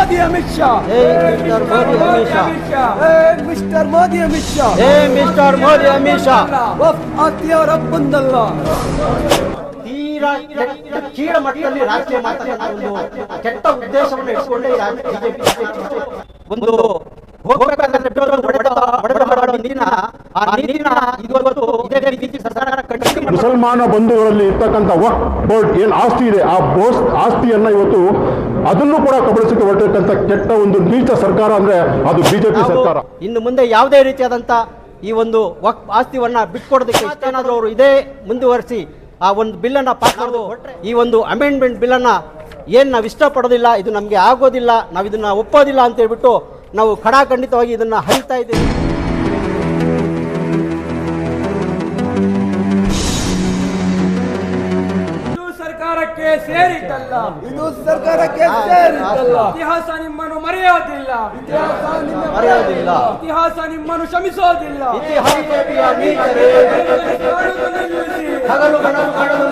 Modi Amit Shah. Mister Modi Amit Shah. Mister Modi Amit Shah. Hey mister Modi Amit Shah. Waqf ಆಸ್ತಿಯವರ ಬಂದಲ್ಲ. ತೀರಾ ಕೀಳ ಮಟ್ಟದಲ್ಲಿ ರಾಜಕೀಯ ಮಾತನಾಡುವ ಕೆಟ್ಟ ಉದ್ದೇಶವನ್ನು ಇಟ್ಕೊಂಡೇ ಬಿಜೆಪಿ ಒಂದು ಹೋಗ್ಬೇಕಾದ್ರೆ ಬಿಡೋದು ಹೊಡೆದ ಹೊಡೆದ ಹೊಡೆದ ನೀರಿನ ಆ ನೀರಿನ ಇವತ್ತು ಇದೇ ಬಿಜೆಪಿ ಸರ್ಕಾರ ಕಂಟಿನ್ಯೂ ಮಾಡ್ತಾ ಮುಸಲ್ಮಾನ ಬಂಧುಗಳಲ್ಲಿ ಇರ್ತಕ್ಕಂಥ ವಕ್ ಬೋರ್ಡ್ ಏನ್ ಆಸ್ತಿ ಇದೆ? ಆ ಬೋಸ್ ಆಸ್ತಿಯನ್ನ ಇವತ್ತು ಅದನ್ನು ಕೂಡ ಕಬಳಿಸಕ್ಕೆ ಹೊರಟಿರ್ತಕ್ಕಂಥ ಕೆಟ್ಟ ಒಂದು ನೀಚ ಸರ್ಕಾರ ಅಂದ್ರೆ ಅದು ಬಿಜೆಪಿ ಸರ್ಕಾರ. ಇನ್ನು ಮುಂದೆ ಯಾವುದೇ ರೀತಿಯಾದಂಥ ಈ ಒಂದು ವಕ್ ಆಸ್ತಿವನ್ನ ಬಿಟ್ಕೊಡೋದಕ್ಕೆ ಏನಾದರೂ ಅವರು ಇದೇ ಮುಂದುವರಿಸಿ ಆ ಒಂದು ಬಿಲ್ಲನ್ನು ಪಾಸ್ ಮಾಡೋದು ಈ ಒಂದು ಅಮೆಂಡ್ಮೆಂಟ್ ಬಿಲ್ಲನ್ನು ಏನು ನಾವು ಇಷ್ಟಪಡೋದಿಲ್ಲ ಇದು ನಮಗೆ ಆಗೋದಿಲ್ಲ ನಾವು ಇದನ್ನ ಒಪ್ಪೋದಿಲ್ಲ ಅಂತ ಹೇಳ್ಬಿಟ್ಟು ನಾವು ಖಡಾಖಂಡಿತವಾಗಿ ಇದನ್ನ ಹರಿತಾ ಇದ್ದೀವಿ. ಸರ್ಕಾರಕ್ಕೆ ಸೇರಿದ್ದಲ್ಲ. ಇದು ಸರ್ಕಾರಕ್ಕೆ ಸೇರಿದ್ದಲ್ಲ. ಇತಿಹಾಸ ನಿಮ್ಮನ್ನು ಮರೆಯೋದಿಲ್ಲ. ಇತಿಹಾಸ ನಿಮ್ಮನ್ನು ಮರೆಯೋದಿಲ್ಲ. ಇತಿಹಾಸ ನಿಮ್ಮನ್ನು ಕ್ಷಮಿಸೋದಿಲ್ಲ.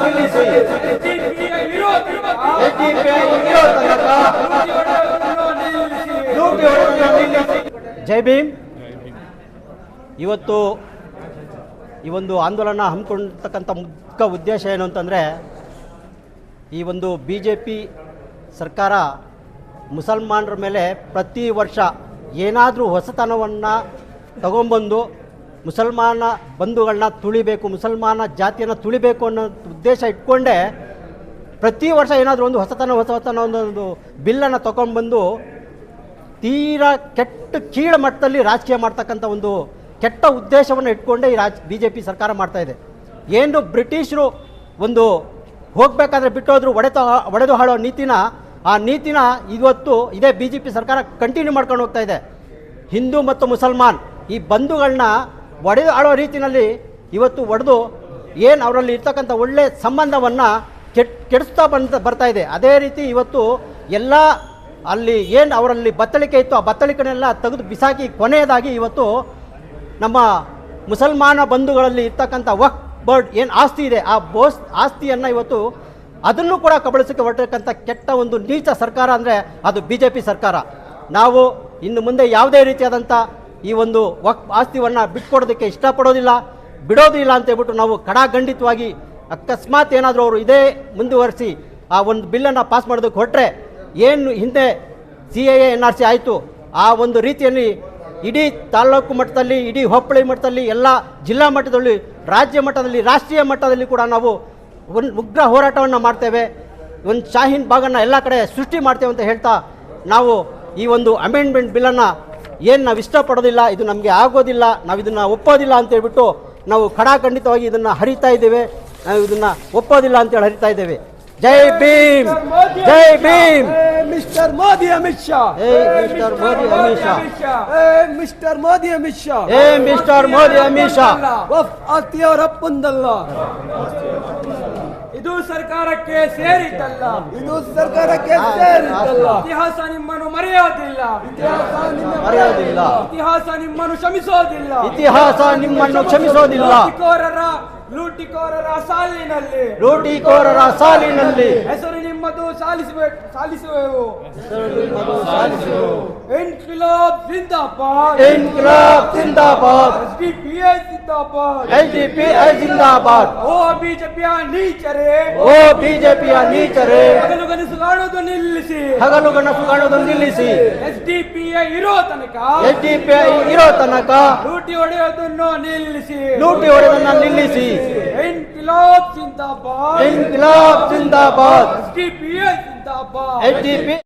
ನಿಲ್ಲಿಸಿ. ಜೈ ಭೀಮ್. ಇವತ್ತು ಈ ಒಂದು ಆಂದೋಲನ ಹಮ್ಮಿಕೊಂಡಿರ್ತಕ್ಕಂಥ ಮುಖ್ಯ ಉದ್ದೇಶ ಏನು ಅಂತಂದರೆ ಈ ಒಂದು ಬಿ ಜೆ ಪಿ ಸರ್ಕಾರ ಮುಸಲ್ಮಾನರ ಮೇಲೆ ಪ್ರತಿ ವರ್ಷ ಏನಾದರೂ ಹೊಸತನವನ್ನು ತಗೊಂಬಂದು ಮುಸಲ್ಮಾನ ಬಂಧುಗಳನ್ನ ತುಳಿಬೇಕು, ಮುಸಲ್ಮಾನ ಜಾತಿಯನ್ನು ತುಳಿಬೇಕು ಅನ್ನೋ ಉದ್ದೇಶ ಇಟ್ಕೊಂಡೇ ಪ್ರತಿ ವರ್ಷ ಏನಾದರೂ ಒಂದು ಹೊಸತನ ಹೊಸತನ ಒಂದೊಂದು ಬಿಲ್ಲನ್ನು ತಗೊಂಡ್ಬಂದು ತೀರಾ ಕೆಟ್ಟ ಕೀಳ ಮಟ್ಟದಲ್ಲಿ ರಾಜಕೀಯ ಮಾಡ್ತಕ್ಕಂಥ ಒಂದು ಕೆಟ್ಟ ಉದ್ದೇಶವನ್ನು ಇಟ್ಕೊಂಡೇ ಈ ರಾಜ್ ಬಿ ಜೆ ಪಿ ಸರ್ಕಾರ ಮಾಡ್ತಾ ಇದೆ. ಏನು ಬ್ರಿಟಿಷರು ಒಂದು ಹೋಗಬೇಕಾದ್ರೆ ಬಿಟ್ಟೋದ್ರು ಒಡೆತ, ಒಡೆದು ಹಾಳೋ ನೀತಿನ, ಆ ನೀತಿನ ಇವತ್ತು ಇದೇ ಬಿ ಜೆ ಪಿ ಸರ್ಕಾರ ಕಂಟಿನ್ಯೂ ಮಾಡ್ಕೊಂಡು ಹೋಗ್ತಾ ಇದೆ. ಹಿಂದೂ ಮತ್ತು ಮುಸಲ್ಮಾನ್ ಈ ಬಂಧುಗಳನ್ನ ಒಡೆದು ಆಡೋ ರೀತಿಯಲ್ಲಿ ಇವತ್ತು ಒಡೆದು ಏನು ಅವರಲ್ಲಿ ಇರ್ತಕ್ಕಂಥ ಒಳ್ಳೆ ಸಂಬಂಧವನ್ನು ಕೆಟ್, ಕೆಡಿಸ್ತಾ ಬಂದ, ಬರ್ತಾ ಇದೆ. ಅದೇ ರೀತಿ ಇವತ್ತು ಎಲ್ಲ ಅಲ್ಲಿ ಏನು ಅವರಲ್ಲಿ ಬತ್ತಳಿಕೆ ಇತ್ತು ಆ ಬತ್ತಳಿಕೆನೆಲ್ಲ ತೆಗೆದು ಬಿಸಾಕಿ ಕೊನೆಯದಾಗಿ ಇವತ್ತು ನಮ್ಮ ಮುಸಲ್ಮಾನ ಬಂಧುಗಳಲ್ಲಿ ಇರ್ತಕ್ಕಂಥ ವಕ್ ಬೋರ್ಡ್ ಏನು ಆಸ್ತಿ ಇದೆ, ಆ ಬೋಸ್ ಆಸ್ತಿಯನ್ನು ಇವತ್ತು ಅದನ್ನು ಕೂಡ ಕಬಳಿಸೋಕ್ಕೆ ಹೊರಟಿರ್ತಕ್ಕಂಥ ಕೆಟ್ಟ ಒಂದು ನೀಚ ಸರ್ಕಾರ ಅಂದರೆ ಅದು ಬಿ ಜೆ ಪಿ ಸರ್ಕಾರ. ನಾವು ಇನ್ನು ಮುಂದೆ ಯಾವುದೇ ರೀತಿಯಾದಂಥ ಈ ಒಂದು ವಕ್ ಆಸ್ತಿವನ್ನು ಬಿಟ್ಕೊಡೋದಕ್ಕೆ ಇಷ್ಟಪಡೋದಿಲ್ಲ, ಬಿಡೋದಿಲ್ಲ ಅಂತ ಹೇಳ್ಬಿಟ್ಟು ನಾವು ಕಡಾಖಂಡಿತವಾಗಿ ಅಕಸ್ಮಾತ್ ಏನಾದರೂ ಅವರು ಇದೇ ಮುಂದುವರಿಸಿ ಆ ಒಂದು ಬಿಲ್ಲನ್ನು ಪಾಸ್ ಮಾಡೋದಕ್ಕೆ ಹೊರಟ್ರೆ, ಏನು ಹಿಂದೆ C A N R C ಆಯಿತು, ಆ ಒಂದು ರೀತಿಯಲ್ಲಿ ಇಡೀ ತಾಲ್ಲೂಕು ಮಟ್ಟದಲ್ಲಿ, ಇಡೀ ಹೊಪ್ಪಳಿ ಮಟ್ಟದಲ್ಲಿ, ಎಲ್ಲ ಜಿಲ್ಲಾ ಮಟ್ಟದಲ್ಲಿ, ರಾಜ್ಯ ಮಟ್ಟದಲ್ಲಿ, ರಾಷ್ಟ್ರೀಯ ಮಟ್ಟದಲ್ಲಿ ಕೂಡ ನಾವು ಒಂದು ಉಗ್ರ ಹೋರಾಟವನ್ನು ಮಾಡ್ತೇವೆ. ಒಂದು ಶಾಹೀನ್ ಬಾಗನ್ನು ಎಲ್ಲ ಕಡೆ ಸೃಷ್ಟಿ ಮಾಡ್ತೇವೆ ಅಂತ ಹೇಳ್ತಾ ನಾವು ಈ ಒಂದು ಅಮೆಂಡ್ಮೆಂಟ್ ಬಿಲ್ಲನ್ನು ಏನು ನಾವು ಇಷ್ಟಪಡೋದಿಲ್ಲ, ಇದು ನಮಗೆ ಆಗೋದಿಲ್ಲ, ನಾವು ಇದನ್ನು ಒಪ್ಪೋದಿಲ್ಲ ಅಂತೇಳ್ಬಿಟ್ಟು ನಾವು ಖಡಾಖಂಡಿತವಾಗಿ ಇದನ್ನು ಹರಿತಾ ಇದ್ದೇವೆ. ನಾವು ಇದನ್ನು ಒಪ್ಪೋದಿಲ್ಲ ಅಂತೇಳಿ ಹರಿತಾ ಇದ್ದೇವೆ. Jai Bhim! Jai Bhim! Mister Modi Amit Shah hey mister Modi Amit Shah hey mister Modi Amit Shah hey mister Modi Amit Shah Waqf ಆಸ್ತಿಯವರ ಅಪ್ಪಂದಲ್ಲ ಇದು ಸರ್ಕಾರಕ್ಕೆ ಸೇರಿದ್ದಲ್ಲ. ಇದು ಸರ್ಕಾರಕ್ಕೆ ಸೇರಿದ್ದಲ್ಲ. ಇತಿಹಾಸ ನಿಮ್ಮನ್ನು ಮರೆಯೋದಿಲ್ಲ. ಇತಿಹಾಸ ನಿಮ್ಮ ಮರೆಯೋದಿಲ್ಲ. ಇತಿಹಾಸ ನಿಮ್ಮನ್ನು ಕ್ಷಮಿಸೋದಿಲ್ಲ. ಇತಿಹಾಸ ನಿಮ್ಮನ್ನು ಕ್ಷಮಿಸೋದಿಲ್ಲ. ಲೂಟಿಕೋರರ ಲೂಟಿಕೋರರ ಸಾಲಿನಲ್ಲಿ. ಲೂಟಿಕೋರರ ಸಾಲಿನಲ್ಲಿ. ಹೆಸರು ನಿಮ್ಮದು ಸಾಲಿಸಬೇಕು ಸಾಲಿಸುವೆವು ಇನ್ಕಿಲಾಬ್ ಜಿಂದಾಬಾದ್ ಇನ್ಕ್ಲಾಬ್ ಜಿಂದಾಬಾದ್ ಎಸ್ಡಿಪಿಐ ಜಿಂದಾಬಾದ್ ಎಲ್ ಡಿ ಪಿ ಜಿಂದಾಬಾದ್ ಓ ಬಿಜೆಪಿಯ ನೀಚರೇ ಓ ಬಿಜೆಪಿಯ ನೀಚರೇ ಹಗಲು ಕನಸು ಕಾಣೋದು ನಿಲ್ಲಿಸಿ. ಹಗಲು ಗಣಸು ಕಾಣೋದು ನಿಲ್ಲಿಸಿ. ಎಸ್ಡಿಪಿಐ ಇರೋ ತನಕ. ಎಸ್ ಡಿ ಪಿ ಇರೋ ತನಕ. ಲೂಟಿ ಹೊಡೆಯೋದನ್ನು ನಿಲ್ಲಿಸಿ. ಲೂಟಿ ಹೊಡೆಯೋದನ್ನ ನಿಲ್ಲಿಸಿ. ಇನ್ಕಿಲಾಬ್ ಜಿಂದಾಬಾದ್ ಇನ್ಕಿಲಾಬ್ ಜಿಂದಾಬಾದ್ ಎಸ್ಡಿಪಿಐ ಜಿಂದಾಬಾದ್ ಎಸ್ ಡಿ ಪಿ